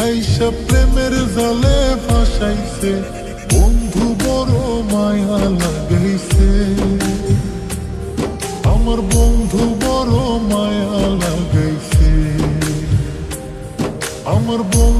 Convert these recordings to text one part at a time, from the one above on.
হাইসা প্রেমের জালে ফাঁসাইছে। বন্ধু বড় মায়া লাগাইছে। আমার বন্ধু বড় মায়া লাগাইছে। আমার বন্ধু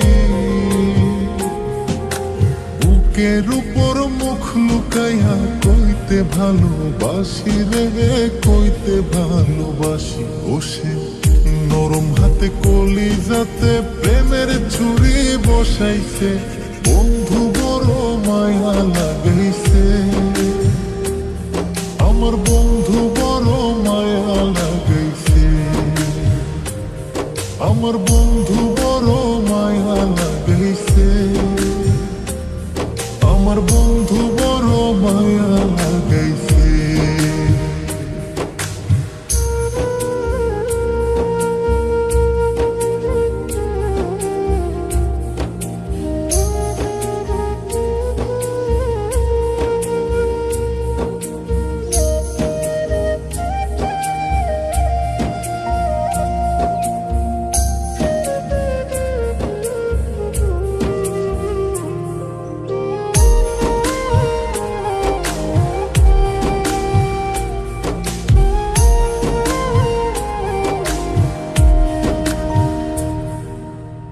বুকের উপর মুখ লুকাইয়া কইতে ভালোবাসি রে কইতে ভালোবাসি। বসে নরম হাতে কলি যাতে প্রেমের ছুরি বসাইছে।